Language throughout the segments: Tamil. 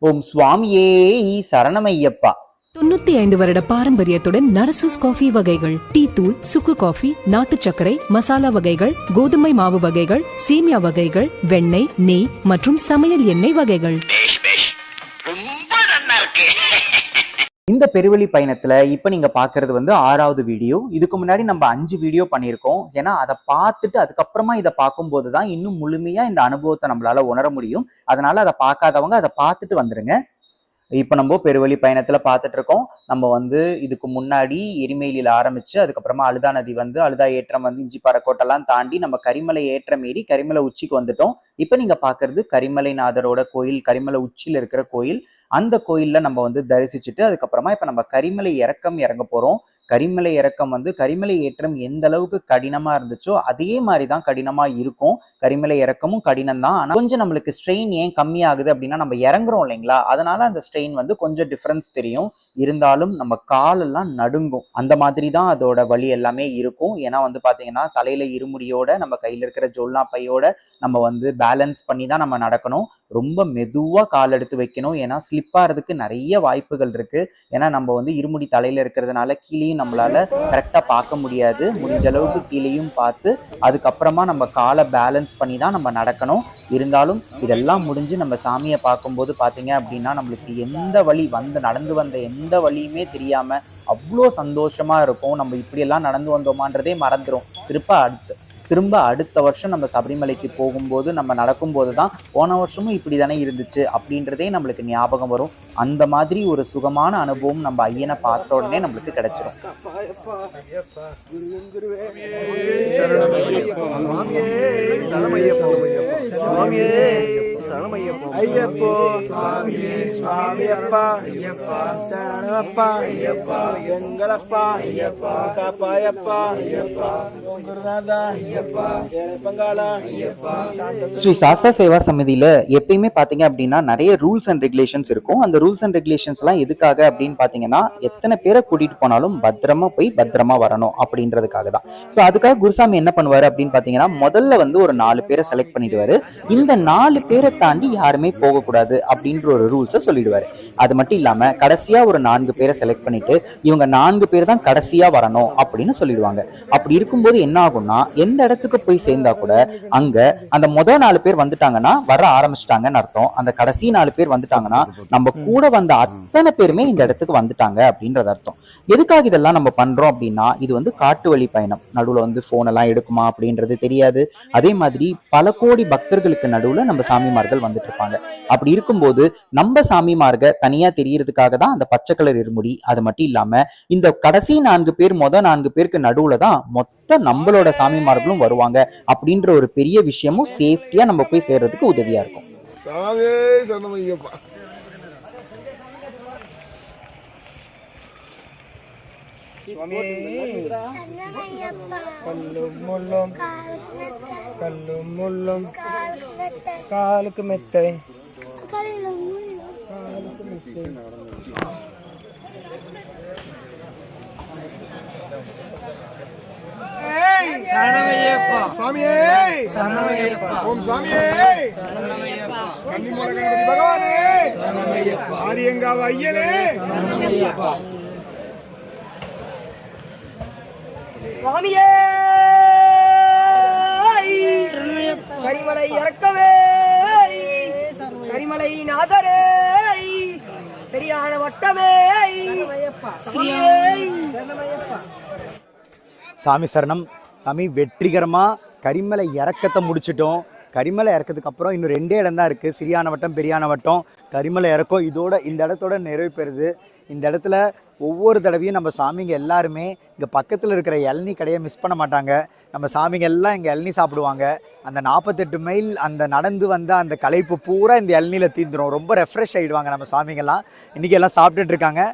ஓம் சுவாமியே சரணமையப்பா. தொண்ணூத்தி ஐந்து வருட பாரம்பரியத்துடன் நரசூஸ் காஃபி வகைகள் டீ தூள் சுக்கு காஃபி நாட்டு சர்க்கரை மசாலா வகைகள் கோதுமை மாவு வகைகள் சீமியா வகைகள் வெண்ணெய் நெய் மற்றும் சமையல் எண்ணெய் வகைகள். இந்த பெருவெளி பயணத்துல இப்ப நீங்க பாக்குறது வந்து ஆறாவது வீடியோ இதுக்கு முன்னாடி நம்ம அஞ்சு வீடியோ பண்ணியிருக்கோம். ஏன்னா அதை பார்த்துட்டு அதுக்கப்புறமா இதை பார்க்கும்போது தான் இன்னும் முழுமையா இந்த அனுபவத்தை நம்மளால உணர முடியும். அதனால அதை பார்க்காதவங்க அதை பார்த்துட்டு வந்துருங்க. இப்போ நம்ம பெருவழி பயணத்தில் பார்த்துட்டு இருக்கோம் நம்ம வந்து இதுக்கு முன்னாடி எரிமேலியில் ஆரம்பித்து அதுக்கப்புறமா அழுதா நதி வந்து அழுதா ஏற்றம் வந்து இஞ்சி பறக்கோட்டெல்லாம் தாண்டி நம்ம கரிமலை ஏற்றம் ஏறி கரிமலை உச்சிக்கு வந்துட்டோம். இப்போ நீங்கள் பார்க்குறது கரிமலைநாதரோட கோயில் கரிமலை உச்சியில் இருக்கிற கோயில். அந்த கோயில்ல நம்ம வந்து தரிசிச்சுட்டு அதுக்கப்புறமா இப்போ நம்ம கரிமலை இறக்கம் இறங்க போகிறோம் கரிமலை இறக்கம் வந்து கரிமலை ஏற்றம் எந்த அளவுக்கு கடினமாக இருந்துச்சோ அதே மாதிரி தான் கடினமாக இருக்கும். கரிமலை இறக்கமும் கடினம் தான் ஆனால் கொஞ்சம் நம்மளுக்கு ஸ்ட்ரெயின் ஏன் கம்மியாகுது அப்படின்னா நம்ம இறங்குறோம் இல்லைங்களா? அதனால அந்த ஸ்ட்ரெயின் வந்து கொஞ்சம் டிஃப்ரென்ஸ் தெரியும். இருந்தாலும் நம்ம காலெல்லாம் நடுங்கும். அந்த மாதிரி தான் அதோட வலி எல்லாமே இருக்கும். ஏன்னா வந்து பார்த்தீங்கன்னா தலையில இருமுடியோட நம்ம கையில் இருக்கிற ஜொல்லா பையோட நம்ம வந்து பேலன்ஸ் பண்ணி தான் நம்ம நடக்கணும். ரொம்ப மெதுவாக கால் எடுத்து வைக்கணும். ஏன்னா ஸ்லிப் ஆகிறதுக்கு நிறைய வாய்ப்புகள் இருக்கு. ஏன்னா நம்ம வந்து இருமுடி தலையில இருக்கிறதுனால கீழேயும் நம்மளால கரெக்டாக பார்க்க முடியாது. முடிஞ்ச அளவுக்கு கீழேயும் பார்த்து அதுக்கப்புறமா நம்ம காலை பேலன்ஸ் பண்ணி தான் நம்ம நடக்கணும். இருந்தாலும் இதெல்லாம் முடிஞ்சு நம்ம சாமியை பார்க்கும்போது பார்த்தீங்க அப்படின்னா நம்மளுக்கு எந்த வழி வந்து நடந்து வந்த எந்த வழியுமே தெரியாம அவ்வளோ சந்தோஷமா இருக்கும் நம்ம இப்படியெல்லாம் நடந்து வந்தோமான்றதே மறந்துடும் திருப்ப அடுத்து. திரும்ப அடுத்த வருஷம் நம்ம சபரிமலைக்கு போகும்போது நம்ம நடக்கும்போது தான் போன வருஷமும் இப்படி தானே இருந்துச்சு அப்படின்றதே நம்மளுக்கு ஞாபகம் வரும் அந்த மாதிரி ஒரு சுகமான அனுபவம் நம்ம ஐயனை பார்த்த உடனே நம்மளுக்கு கிடைச்சிரும் ஐயப்போ சுவாமியப்பா சரணமப்பா எங்களப்பா காப்பாயப்பா குருநாதா ஸ்ரீ சாஸ்தா சேவா சமிதியில எப்பயுமே பார்த்தீங்க அப்படின்னா நிறைய ரூல்ஸ் அண்ட் ரெகுலேஷன்ஸ் இருக்கும். அந்த ரூல்ஸ் அண்ட் ரெகுலேஷன்ஸ் எல்லாம் எதுக்காக அப்படின்னு பார்த்தீங்கன்னா எத்தனை பேரை கூட்டிட்டு போனாலும் பத்திரமா போய் பத்திரமா வரணும் அப்படின்றதுக்காக தான். ஸோ அதுக்காக குருசாமி என்ன பண்ணுவாரு அப்படின்னு பார்த்தீங்கன்னா முதல்ல வந்து ஒரு நாலு பேரை செலக்ட் பண்ணிடுவாரு. இந்த நாலு பேரை தாண்டி யாருமே போகக்கூடாது அப்படின்ற ஒரு ரூல்ஸை சொல்லிடுவாரு. அது மட்டும் இல்லாமல் கடைசியா ஒரு நான்கு பேரை செலக்ட் பண்ணிட்டு இவங்க நான்கு பேர் தான் கடைசியா வரணும் அப்படின்னு சொல்லிடுவாங்க. அப்படி இருக்கும்போது என்ன ஆகும்னா எந்த இடத்துக்கு போய் சேர்ந்தா கூட அங்க அந்த முதல் நாலு பேர் வந்துட்டாங்கன்னா வர ஆரம்பிச்சிட்டாங்கன்னு அர்த்தம். அந்த கடைசி நாலு பேர் வந்துட்டாங்கன்னா நம்ம கூட வந்த அத்தனை பேருமே இந்த இடத்துக்கு வந்துட்டாங்க அப்படின்றது அர்த்தம். எதுக்காக இதெல்லாம் நம்ம பண்றோம் அப்படின்னா இது வந்து காட்டு வழி பயணம். நடுவுல வந்து போன் எல்லாம் எடுக்குமா அப்படின்றது தெரியாது. அதே மாதிரி பல கோடி பக்தர்களுக்கு நடுவுல நம்ம சாமிமார்கள் வந்துட்டு இருப்பாங்க அப்படி இருக்கும்போது நம்ம சாமிமார்க தனியா தெரியறதுக்காக தான் அந்த பச்சை கலர் இருமுடி அது மட்டும் இல்லாம இந்த கடைசி நான்கு பேர் மொதல் நான்கு பேருக்கு நடுவுல தான் மொத்த மொத்த நம்மளோட சாமிமார்களும் வருவாங்க. அப்படின்ற ஒரு பெரிய விஷயமும் சேஃப்டியா நம்ம போய் சேர்றதுக்கு உதவியா இருக்கும். காலுக்கு மெத்தை காலுக்கு மெத்தை. Thank you. சுவாமியே! ஓம் சுவாமியே! கன்னிமூல கணபதி பகவானே! ஆரியங்காவ ஐயனே! சுவாமியே! கரிமலை இறக்கவே! கரிமலை நாதரே! பெரியான வட்டமே! சாமி சரணம். சாமி வெற்றிகரமாக கரிமலை இறக்கத்தை முடிச்சிட்டோம். கரிமலை இறக்கிறதுக்கு அப்புறம் இன்னும் ரெண்டே இடம் தான் இருக்குது சிறியான வட்டம் பெரியான வட்டம். கரிமலை இறக்கம் இதோட இந்த இடத்தோட நிறைவு பெறுது. இந்த இடத்துல ஒவ்வொரு தடவையும் நம்ம சாமிங்க எல்லாருமே இங்கே பக்கத்தில் இருக்கிற இளநீ கடையை மிஸ் பண்ண மாட்டாங்க. நம்ம சாமிங்க எல்லாம் இங்கே இளநீ சாப்பிடுவாங்க. அந்த நாற்பத்தெட்டு மைல் அந்த நடந்து வந்த அந்த களைப்பு பூரா இந்த இளநியில் தீந்துரும். ரொம்ப ரெஃப்ரெஷ் ஆகிடுவாங்க நம்ம சாமிங்கெல்லாம். இன்றைக்கி எல்லாம் சாப்பிட்டுட்டு இருக்காங்க.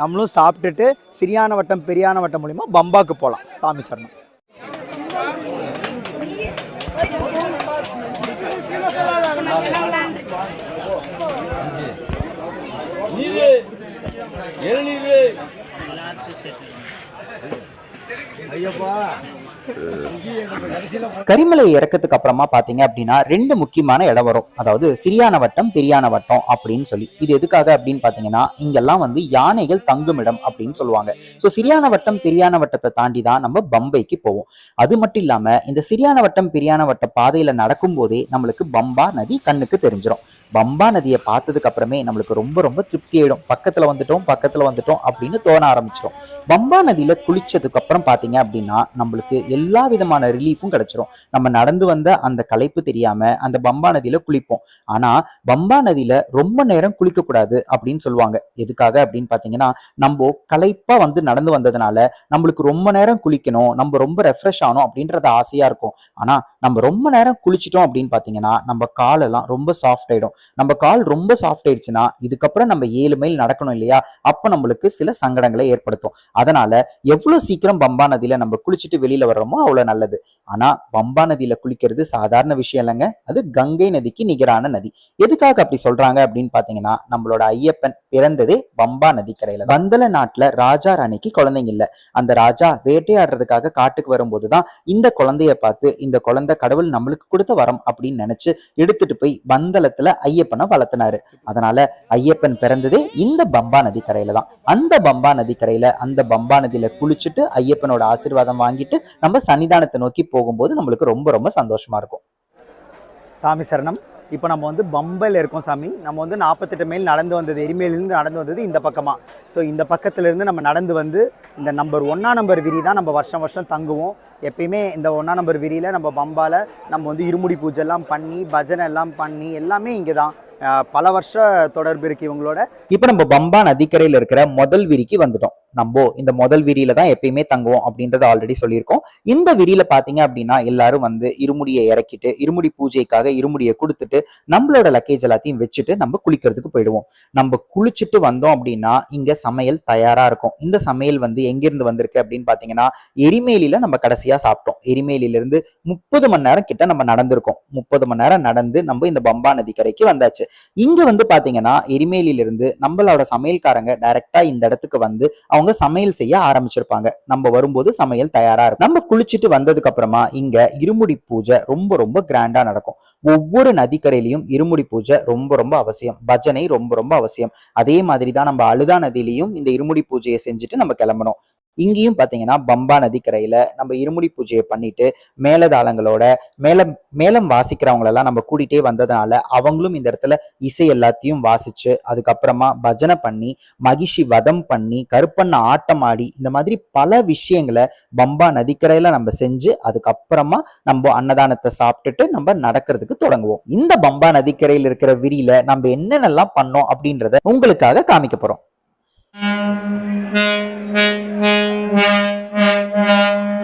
நம்மளும் சாப்பிட்டுட்டு சிறியான வட்டம் பெரியான வட்டம் மூலிமா பம்பாக்கு போகலாம் சாமி சரணம். கரிமலை இறக்கத்துக்கு அப்புறமா பாத்தீங்க அப்படின்னா ரெண்டு முக்கியமான இடம் வரும். அதாவது சிறியான வட்டம் பெரியான வட்டம் அப்படின்னு சொல்லி. இது எதுக்காக அப்படின்னு பாத்தீங்கன்னா இங்கெல்லாம் வந்து யானைகள் தங்கும் இடம் அப்படின்னு சொல்லுவாங்க. ஸோ சிறியான வட்டம் பெரியான வட்டத்தை தாண்டி தான் நம்ம பம்பைக்கு போவோம். அது மட்டும் இல்லாம இந்த சிறியான வட்டம் பெரியான வட்ட பாதையில நடக்கும் போதே நம்மளுக்கு பம்பா நதி கண்ணுக்கு தெரிஞ்சிடும் பம்பா நதியை பார்த்ததுக்கு அப்புறமே நம்மளுக்கு ரொம்ப ரொம்ப திருப்தி ஆயிடும். பக்கத்துல வந்துட்டோம் பக்கத்துல வந்துட்டோம் அப்படின்னு தோண ஆரம்பிச்சிடும் பம்பா நதியில குளிச்சதுக்கு அப்புறம் பாத்தீங்க அப்படின்னா நம்மளுக்கு எல்லா விதமான ரிலீஃபும் கிடைச்சிரும். நம்ம நடந்து வந்த அந்த களைப்பு தெரியாம அந்த பம்பா நதியில குளிப்போம். ஆனா பம்பா நதியில ரொம்ப நேரம் குளிக்க கூடாது அப்படின்னு சொல்லுவாங்க. எதுக்காக அப்படின்னு பாத்தீங்கன்னா நம்ம களைப்பா வந்து நடந்து வந்ததுனால நம்மளுக்கு ரொம்ப நேரம் குளிக்கணும் நம்ம ரொம்ப ரெஃப்ரெஷ் ஆகணும் அப்படின்றது ஆசையா இருக்கும். ஆனா நம்ம ரொம்ப நேரம் குளிச்சிட்டோம் அப்படின்னு பாத்தீங்கன்னா நம்ம காலெல்லாம் ரொம்ப சாஃப்ட் ஆயிடும். நம்ம கால் ரொம்ப சாஃப்ட் ஆயிடுச்சுன்னா இதுக்கப்புறம் நம்ம ஏழு மைல் நடக்கணும் இல்லையா? அப்ப நம்மளுக்கு சில சங்கடங்களை ஏற்படுத்தும். அதனால எவ்வளவு சீக்கிரம் பம்பா நதியில நம்ம குளிச்சுட்டு வெளியில வர்றோமோ அவ்வளவு நல்லது. ஆனா பம்பா நதியில குளிக்கிறது சாதாரண விஷயம் இல்லைங்க. அது கங்கை நதிக்கு நிகரான நதி. எதுக்காக அப்படி சொல்றாங்க அப்படின்னு பாத்தீங்கன்னா நம்மளோட ஐயப்பன் பிறந்ததே பம்பா நதிக்கரையில. வந்தல நாட்டுல ராஜா ராணிக்கு குழந்தைங்க இல்ல. அந்த ராஜா வேட்டையாடுறதுக்காக காட்டுக்கு வரும்போதுதான் இந்த குழந்தைய பார்த்து இந்த குழந்தை கடவுள் நம்மளுக்கு கொடுத்த வரம் அப்படின்னு நினைச்சு எடுத்துட்டு போய் பந்தலத்துல ஐயப்பனை வளர்த்தினாரு. அதனால ஐயப்பன் பிறந்ததே இந்த பம்பா நதிக்கரையில தான். அந்த பம்பா நதிக்கரையில அந்த பம்பா நதியில குளிச்சுட்டு ஐயப்பனோட ஆசீர்வாதம் வாங்கிட்டு நம்ம சன்னிதானத்தை நோக்கி போகும்போது நம்மளுக்கு ரொம்ப ரொம்ப சந்தோஷமா இருக்கும். சாமி சரணம். இப்போ நம்ம வந்து பம்பையில் இருக்கோம் சாமி. நம்ம வந்து நாற்பத்தெட்டு மைல் நடந்து வந்தது எரிமையிலேருந்து நடந்து வந்தது இந்த பக்கமாக ஸோ இந்த பக்கத்துலேருந்து நம்ம நடந்து வந்து இந்த நம்பர் ஒன்றா நம்பர் விரி தான் நம்ம வருஷம் வருஷம் தங்குவோம். எப்பயுமே இந்த ஒன்றா நம்பர் விரியில் நம்ம பம்பால் நம்ம வந்து இருமுடி பூஜை எல்லாம் பண்ணி பஜனை எல்லாம் பண்ணி எல்லாமே இங்கே தான். பல வருஷ தொடர்பு இருக்குது இவங்களோட. இப்போ நம்ம பம்பா நதிக்கரையில் இருக்கிற முதல் விரிக்கு வந்துட்டோம். நம்ம இந்த முதல் விரியில தான் எப்பயுமே தங்குவோம் அப்படின்றத ஆல்ரெடி சொல்லியிருக்கோம். இந்த விரியில பாத்தீங்க அப்படின்னா எல்லாரும் வந்து இருமுடியை இறக்கிட்டு இருமுடி பூஜைக்காக இருமுடியை கொடுத்துட்டு நம்மளோட லக்கேஜ் எல்லாத்தையும் வச்சுட்டு நம்ம குளிக்கிறதுக்கு போயிடுவோம். நம்ம குளிச்சுட்டு வந்தோம் அப்படின்னா இங்க சமையல் தயாரா இருக்கும். இந்த சமையல் வந்து எங்கிருந்து வந்திருக்கு அப்படின்னு பாத்தீங்கன்னா எரிமேலியில நம்ம கடைசியா சாப்பிட்டோம். எரிமேலியில இருந்து முப்பது மணி நேரம் கிட்ட நம்ம நடந்திருக்கோம். முப்பது மணி நேரம் நடந்து நம்ம இந்த பம்பா நதி கரைக்கு வந்தாச்சு. இங்க வந்து பாத்தீங்கன்னா எரிமேலியில இருந்து நம்மளோட சமையல்காரங்க டைரக்டா இந்த இடத்துக்கு வந்து அவங்க சமையல் செய்ய ஆரம்பிச்சிருப்பாங்க. நம்ம வரும்போது சமையல் தயாரா இருக்கும். நம்ம குளிச்சுட்டு வந்ததுக்கு அப்புறமா இங்க இருமுடி பூஜை ரொம்ப ரொம்ப கிராண்டா நடக்கும். ஒவ்வொரு நதிக்கரையிலையும் இருமுடி பூஜை ரொம்ப ரொம்ப அவசியம். பஜனை ரொம்ப ரொம்ப அவசியம். அதே மாதிரி தான் நம்ம அழுதா நதியிலையும் இந்த இருமுடி பூஜையை செஞ்சுட்டு நம்ம கிளம்பணும். இங்கேயும் பார்த்தீங்கன்னா பம்பா நதிக்கரையில நம்ம இருமுடி பூஜையை பண்ணிட்டு மேலதாளங்களோட மேல மேலம் வாசிக்கிறவங்களெல்லாம் நம்ம கூட்டிகிட்டே வந்ததுனால அவங்களும் இந்த இடத்துல இசை எல்லாத்தையும் வாசிச்சு அதுக்கப்புறமா பஜனை பண்ணி மகிஷி வதம் பண்ணி கருப்பண்ண ஆட்டம் ஆடி இந்த மாதிரி பல விஷயங்களை பம்பா நதிக்கரையில நம்ம செஞ்சு அதுக்கப்புறமா நம்ம அன்னதானத்தை சாப்பிட்டுட்டு நம்ம நடக்கிறதுக்கு தொடங்குவோம். இந்த பம்பா நதிக்கரையில் இருக்கிற விரியில நம்ம என்னென்னலாம் பண்ணோம் அப்படின்றத உங்களுக்காக காமிக்க போறோம். ஐயப்போ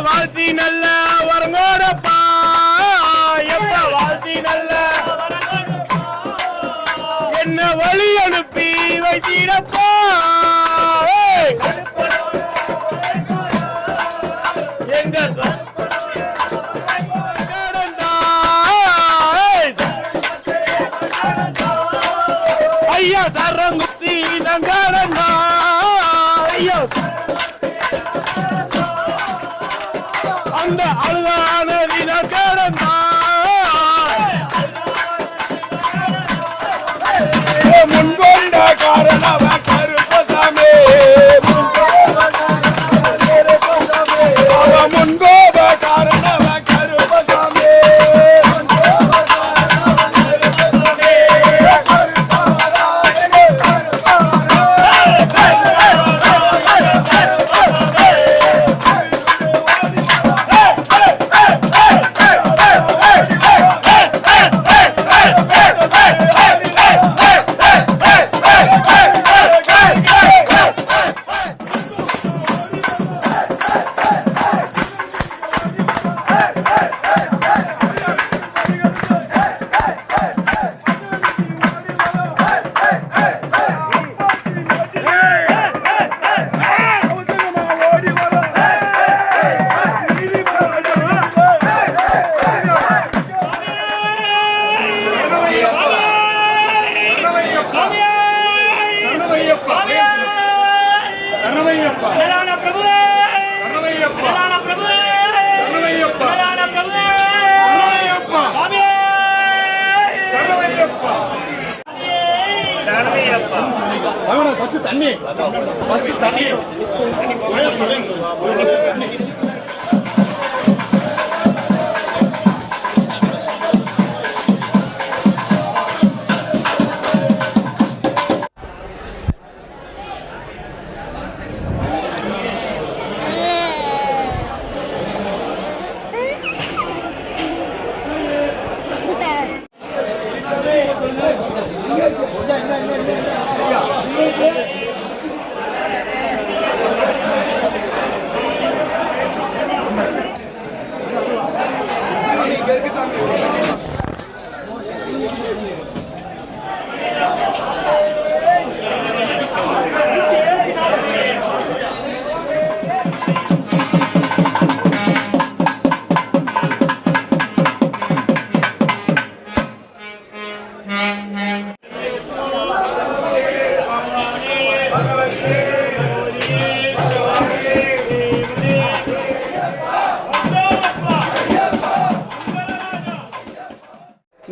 வாழ்த்தி நல்ல வரங்கோடப்பா எப்ப வாழ்த்தி நல்ல என்ன வழி அனுப்பி வைத்திடப்பா. ஏய்! எங்க கடந்தா, ஐயா தரங்குத்தி அந்த அழுதான தின Thank you.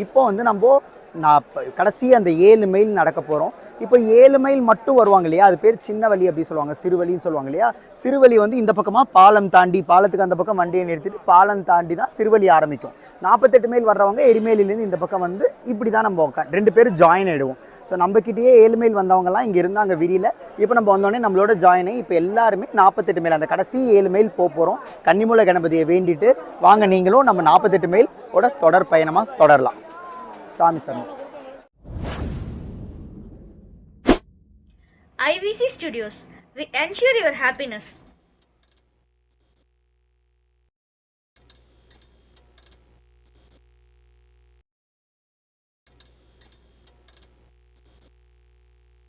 இப்போ வந்து நம்ம நான் கடைசி அந்த ஏழு மைல் நடக்க போகிறோம் இப்போ ஏழு மைல் மட்டும் வருவாங்க இல்லையா? அது பேர் சின்ன வழி அப்படி சொல்லுவாங்க சிறுவழின்னு சொல்லுவாங்க இல்லையா? சிறுவழி வந்து இந்த பக்கமாக பாலம் தாண்டி பாலத்துக்கு அந்த பக்கம் வண்டியை நிறுத்திட்டு பாலம் தாண்டி தான் சிறுவழி ஆரம்பிக்கும். நாற்பத்தெட்டு மைல் வர்றவங்க எரிமேலிலேருந்து இந்த பக்கம் வந்து இப்படி தான் நம்ம உட்கா ரெண்டு பேரும் ஜாயின் ஆகிடுவோம் ஸோ நம்மக்கிட்டேயே ஏழு மைல் வந்தவங்கலாம் இங்கே இருந்தாங்க விரியில். இப்போ நம்ம வந்தோடனே நம்மளோட ஜாயின் ஆகி இப்போ எல்லாருமே நாற்பத்தெட்டு மைல் அந்த கடைசி ஏழு மைல் போக போகிறோம் கன்னிமூல கணபதியை வேண்டிட்டு வாங்க நீங்களும் நம்ம நாற்பத்தெட்டு மைல் ஓட தொடர் பயணமாக தொடரலாம். சாமி சாமி IVC Studios. We ensure your happiness.